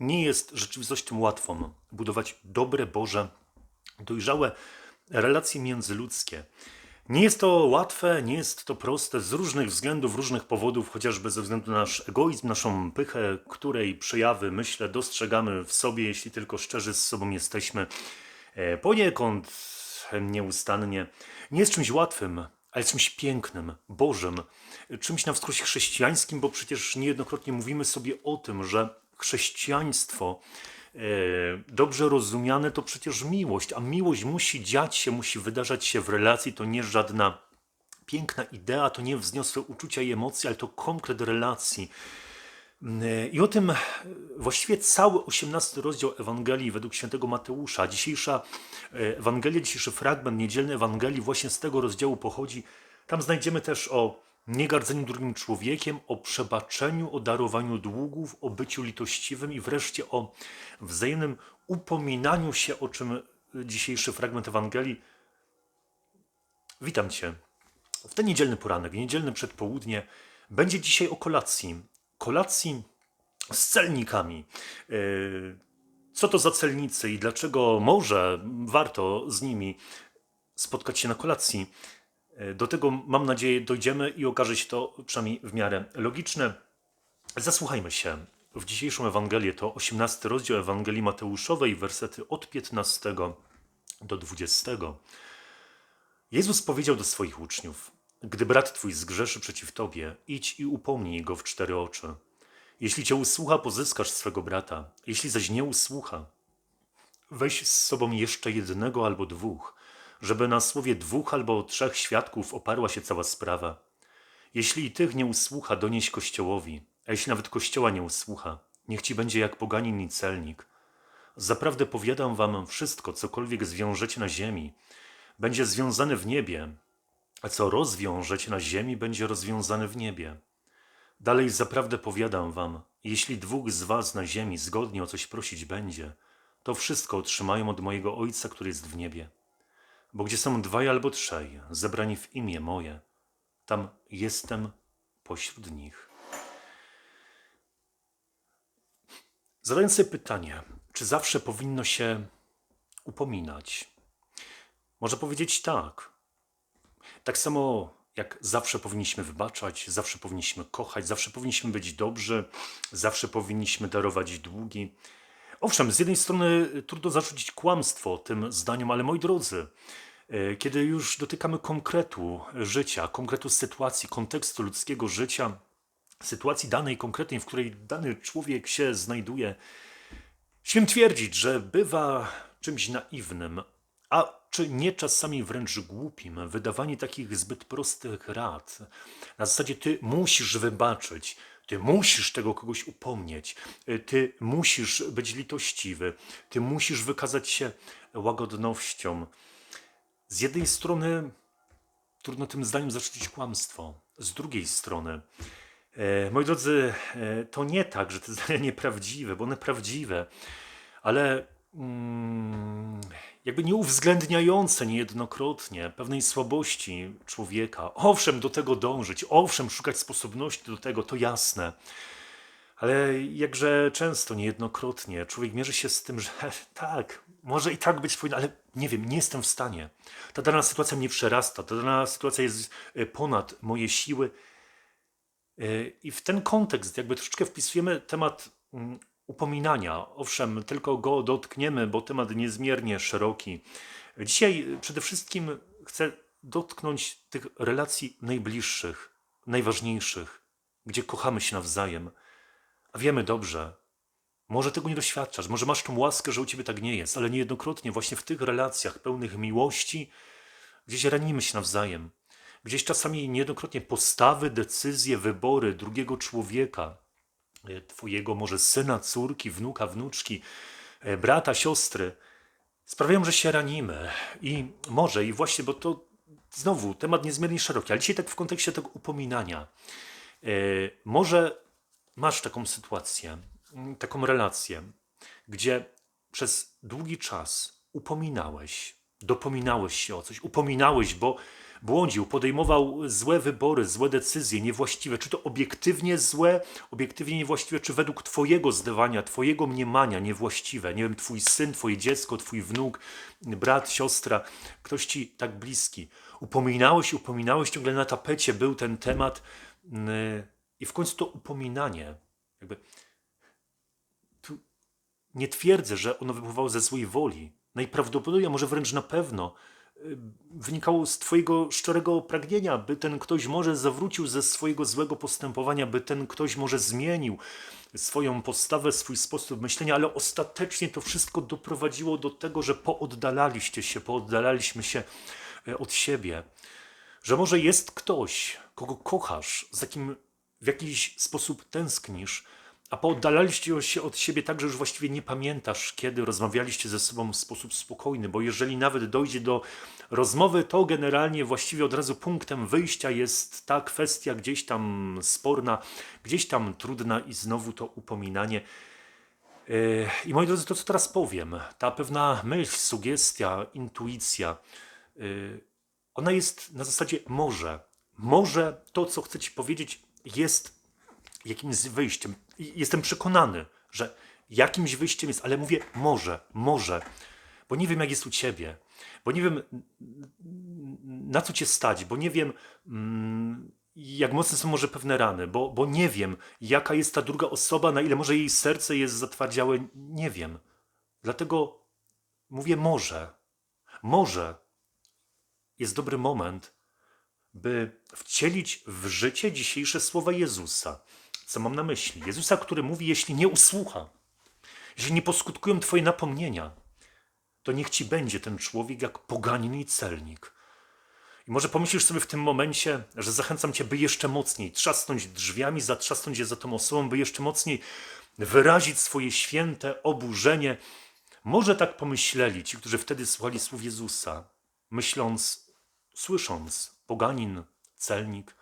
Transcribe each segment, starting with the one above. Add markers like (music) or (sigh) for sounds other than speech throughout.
nie jest rzeczywistością łatwą budować dobre, Boże, dojrzałe relacje międzyludzkie. Nie jest to łatwe, nie jest to proste z różnych względów, różnych powodów, chociażby ze względu na nasz egoizm, naszą pychę, której przejawy, myślę, dostrzegamy w sobie, jeśli tylko szczerzy z sobą jesteśmy. E, Poniekąd nieustannie. Nie jest czymś łatwym, ale czymś pięknym, Bożym, czymś na wskroś chrześcijańskim, bo przecież niejednokrotnie mówimy sobie o tym, że chrześcijaństwo e, dobrze rozumiane to przecież miłość, a miłość musi dziać się, musi wydarzać się w relacji, to nie żadna piękna idea, to nie wzniosłe uczucia i emocje, ale to konkret relacji. I o tym właściwie cały 18 rozdział Ewangelii według świętego Mateusza. Dzisiejsza e, Ewangelia, dzisiejszy fragment niedzielny Ewangelii właśnie z tego rozdziału pochodzi. Tam znajdziemy też o niegardzeniu drugim człowiekiem, o przebaczeniu, o darowaniu długów, o byciu litościwym i wreszcie o wzajemnym upominaniu się, o czym dzisiejszy fragment Ewangelii. Witam Cię. W ten niedzielny poranek, niedzielne przedpołudnie będzie dzisiaj o kolacji. Kolacji z celnikami. E, Co to za celnicy i dlaczego może warto z nimi spotkać się na kolacji? Do tego mam nadzieję dojdziemy i okaże się to przynajmniej w miarę logiczne. Zasłuchajmy się w dzisiejszą Ewangelię. To 18 rozdział Ewangelii Mateuszowej, wersety od 15 do 20. Jezus powiedział do swoich uczniów: Gdy brat twój zgrzeszy przeciw tobie, idź i upomnij go w cztery oczy. Jeśli cię usłucha, pozyskasz swego brata. Jeśli zaś nie usłucha, weź z sobą jeszcze jednego albo dwóch, żeby na słowie dwóch albo trzech świadków oparła się cała sprawa. Jeśli i tych nie usłucha, donieś kościołowi, a jeśli nawet kościoła nie usłucha, niech ci będzie jak poganin i celnik. Zaprawdę powiadam wam, wszystko, cokolwiek zwiążecie na ziemi, będzie związane w niebie, a co rozwiążecie na ziemi, będzie rozwiązane w niebie. Dalej zaprawdę powiadam wam, jeśli dwóch z was na ziemi zgodnie o coś prosić będzie, to wszystko otrzymają od mojego Ojca, który jest w niebie. Bo gdzie są dwaj albo trzej, zebrani w imię moje, tam jestem pośród nich. Zadając sobie pytanie, czy zawsze powinno się upominać? Może powiedzieć tak. Tak samo jak zawsze powinniśmy wybaczać, zawsze powinniśmy kochać, zawsze powinniśmy być dobrzy, zawsze powinniśmy darować długi. Owszem, z jednej strony trudno zarzucić kłamstwo tym zdaniom, ale moi drodzy, e, kiedy już dotykamy konkretu życia, konkretu sytuacji, kontekstu ludzkiego życia, sytuacji danej konkretnej, w której dany człowiek się znajduje, śmiem twierdzić, że bywa czymś naiwnym, a czy nie czasami wręcz głupim wydawanie takich zbyt prostych rad. Na zasadzie ty musisz wybaczyć, ty musisz tego kogoś upomnieć, ty musisz być litościwy, ty musisz wykazać się łagodnością. Z jednej strony trudno tym zdaniem zarzucić kłamstwo, z drugiej strony, e, moi drodzy, e, to nie tak, że te zdania (laughs) nieprawdziwe, bo one prawdziwe, ale jakby nie uwzględniające niejednokrotnie pewnej słabości człowieka. Owszem, do tego dążyć, owszem, szukać sposobności do tego, to jasne. Ale jakże często, niejednokrotnie człowiek mierzy się z tym, że (laughs) tak, może i tak być powinno, ale nie wiem, nie jestem w stanie. Ta dana sytuacja mnie przerasta, ta dana sytuacja jest e, ponad moje siły. E, I w ten kontekst jakby troszeczkę wpisujemy temat mm, upominania. Owszem, tylko go dotkniemy, bo temat niezmiernie szeroki. Dzisiaj przede wszystkim chcę dotknąć tych relacji najbliższych, najważniejszych, gdzie kochamy się nawzajem. A wiemy dobrze, może tego nie doświadczasz, może masz tą łaskę, że u ciebie tak nie jest, ale niejednokrotnie właśnie w tych relacjach pełnych miłości gdzieś ranimy się nawzajem. Gdzieś czasami niejednokrotnie postawy, decyzje, wybory drugiego człowieka, twojego może syna, córki, wnuka, wnuczki, e, brata, siostry, sprawiają, że się ranimy. I może, i właśnie, bo to znowu temat niezmiernie szeroki, ale dzisiaj tak w kontekście tego upominania. E, może masz taką sytuację, mm, taką relację, gdzie przez długi czas upominałeś, dopominałeś się o coś, upominałeś, bo błądził, podejmował złe wybory, złe decyzje, niewłaściwe, czy to obiektywnie złe, obiektywnie niewłaściwe, czy według Twojego zdawania, Twojego mniemania niewłaściwe. Nie wiem, Twój syn, Twoje dziecko, Twój wnuk, brat, siostra, ktoś Ci tak bliski. Upominałeś, upominałeś, ciągle na tapecie był ten temat mm, i w końcu to upominanie, jakby tu nie twierdzę, że ono wypływało ze złej woli. Najprawdopodobniej, a może wręcz na pewno, wynikało z Twojego szczerego pragnienia, by ten ktoś może zawrócił ze swojego złego postępowania, by ten ktoś może zmienił swoją postawę, swój sposób myślenia, ale ostatecznie to wszystko doprowadziło do tego, że pooddalaliście się, pooddalaliśmy się y, od siebie. Że może jest ktoś, kogo kochasz, za kim w jakiś sposób tęsknisz, a pooddalaliście się od siebie tak, że już właściwie nie pamiętasz, kiedy rozmawialiście ze sobą w sposób spokojny, bo jeżeli nawet dojdzie do rozmowy, to generalnie właściwie od razu punktem wyjścia jest ta kwestia gdzieś tam sporna, gdzieś tam trudna i znowu to upominanie. Yy, I moi drodzy, to co teraz powiem, ta pewna myśl, sugestia, intuicja, yy, ona jest na zasadzie może. Może to, co chcę Ci powiedzieć, jest jakimś wyjściem. Jestem przekonany, że jakimś wyjściem jest, ale mówię może, może, bo nie wiem, jak jest u ciebie, bo nie wiem, na co cię stać, bo nie wiem, mm, jak mocne są może pewne rany, bo, bo nie wiem, jaka jest ta druga osoba, na ile może jej serce jest zatwardziałe, nie wiem. Dlatego mówię może, może jest dobry moment, by wcielić w życie dzisiejsze słowa Jezusa. Co mam na myśli? Jezusa, który mówi: Jeśli nie usłucha, jeśli nie poskutkują Twoje napomnienia, to niech Ci będzie ten człowiek jak poganin i celnik. I może pomyślisz sobie w tym momencie, że zachęcam Cię, by jeszcze mocniej trzasnąć drzwiami, zatrzasnąć je za tą osobą, by jeszcze mocniej wyrazić swoje święte oburzenie. Może tak pomyśleli ci, którzy wtedy słuchali słów Jezusa, myśląc, słysząc, poganin, celnik,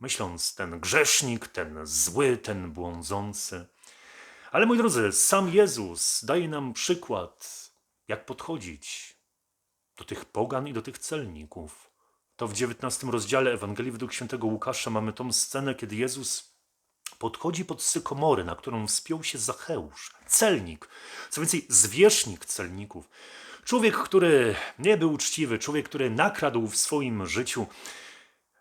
myśląc, ten grzesznik, ten zły, ten błądzący. Ale moi drodzy, sam Jezus daje nam przykład, jak podchodzić do tych pogan i do tych celników. To w XIX rozdziale Ewangelii według świętego Łukasza mamy tą scenę, kiedy Jezus podchodzi pod sykomory, na którą wspiął się Zacheusz, celnik, co więcej, zwierzchnik celników. Człowiek, który nie był uczciwy, człowiek, który nakradł w swoim życiu.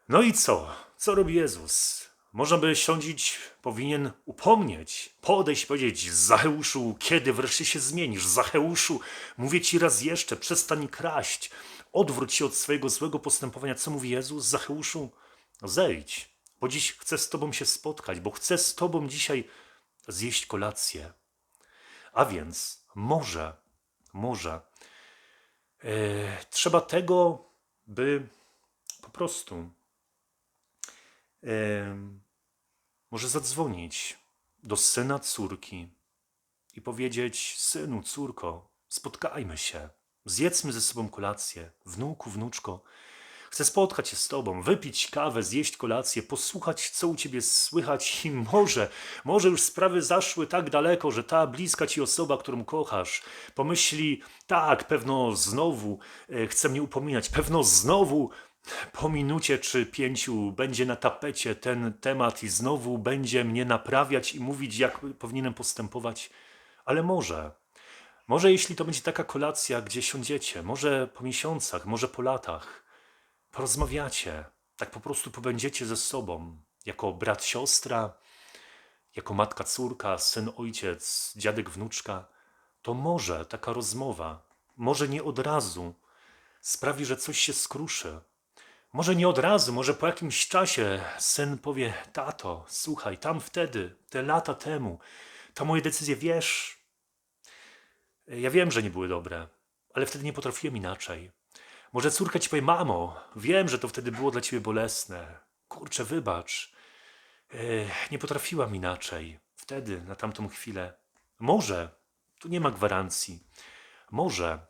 No i co? Co robi Jezus? Można by sądzić, powinien upomnieć, podejść powiedzieć: Zacheuszu, kiedy wreszcie się zmienisz? Zacheuszu, mówię ci raz jeszcze, przestań kraść, odwróć się od swojego złego postępowania. Co mówi Jezus? Zacheuszu, zejdź, bo dziś chcę z Tobą się spotkać, bo chcę z Tobą dzisiaj zjeść kolację. A więc może, może e, trzeba tego, by po prostu może zadzwonić do syna córki i powiedzieć: Synu, córko, spotkajmy się, zjedzmy ze sobą kolację, wnuku, wnuczko. Chcę spotkać się z Tobą, wypić kawę, zjeść kolację, posłuchać, co u Ciebie słychać (laughs) i może, może już sprawy zaszły tak daleko, że ta bliska Ci osoba, którą kochasz, pomyśli, tak, pewno znowu e, chce mnie upominać, pewno znowu po minucie czy pięciu będzie na tapecie ten temat i znowu będzie mnie naprawiać i mówić, jak powinienem postępować, ale może. Może jeśli to będzie taka kolacja, gdzie siądziecie, może po miesiącach, może po latach, porozmawiacie, tak po prostu pobędziecie ze sobą, jako brat, siostra, jako matka, córka, syn, ojciec, dziadek, wnuczka, to może taka rozmowa, może nie od razu, sprawi, że coś się skruszy. Może nie od razu, może po jakimś czasie syn powie: Tato, słuchaj, tam wtedy, te lata temu, ta moje decyzje, wiesz, ja wiem, że nie były dobre, ale wtedy nie potrafiłem inaczej. Może córka ci powie: Mamo, wiem, że to wtedy było dla ciebie bolesne. Kurczę, wybacz. E, Nie potrafiłam inaczej. Wtedy, na tamtą chwilę. Może, tu nie ma gwarancji. Może,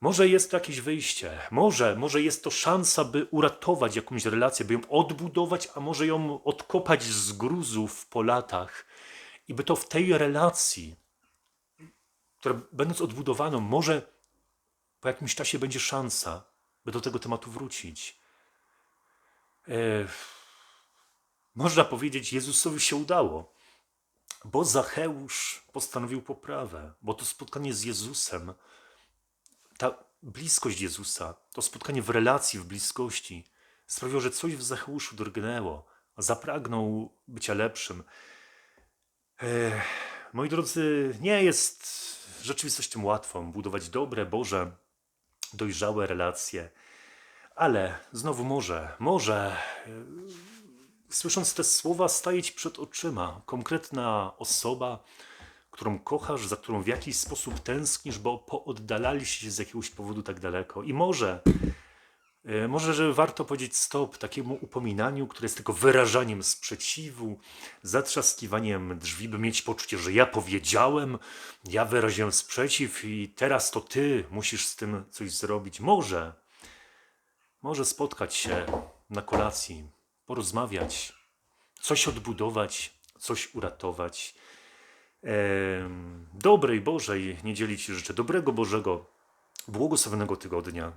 może jest to jakieś wyjście. Może, może jest to szansa, by uratować jakąś relację, by ją odbudować, a może ją odkopać z gruzów po latach. I by to w tej relacji, która będąc odbudowaną, może po jakimś czasie będzie szansa, by do tego tematu wrócić. E, można powiedzieć, Jezusowi się udało, bo Zacheusz postanowił poprawę, bo to spotkanie z Jezusem, ta bliskość Jezusa, to spotkanie w relacji, w bliskości sprawiło, że coś w Zacheuszu drgnęło, zapragnął bycia lepszym. E, moi drodzy, nie jest rzeczywistością łatwą budować dobre, Boże, dojrzałe relacje, ale znowu może, może słysząc te słowa, staje ci przed oczyma konkretna osoba, którą kochasz, za którą w jakiś sposób tęsknisz, bo pooddalaliście się z jakiegoś powodu tak daleko. I może, e, może, że warto powiedzieć stop takiemu upominaniu, które jest tylko wyrażaniem sprzeciwu, zatrzaskiwaniem drzwi, by mieć poczucie, że ja powiedziałem, ja wyraziłem sprzeciw i teraz to ty musisz z tym coś zrobić. Może, może spotkać się na kolacji, porozmawiać, coś odbudować, coś uratować. Dobrej Bożej niedzieli Ci życzę, dobrego Bożego, błogosławionego tygodnia.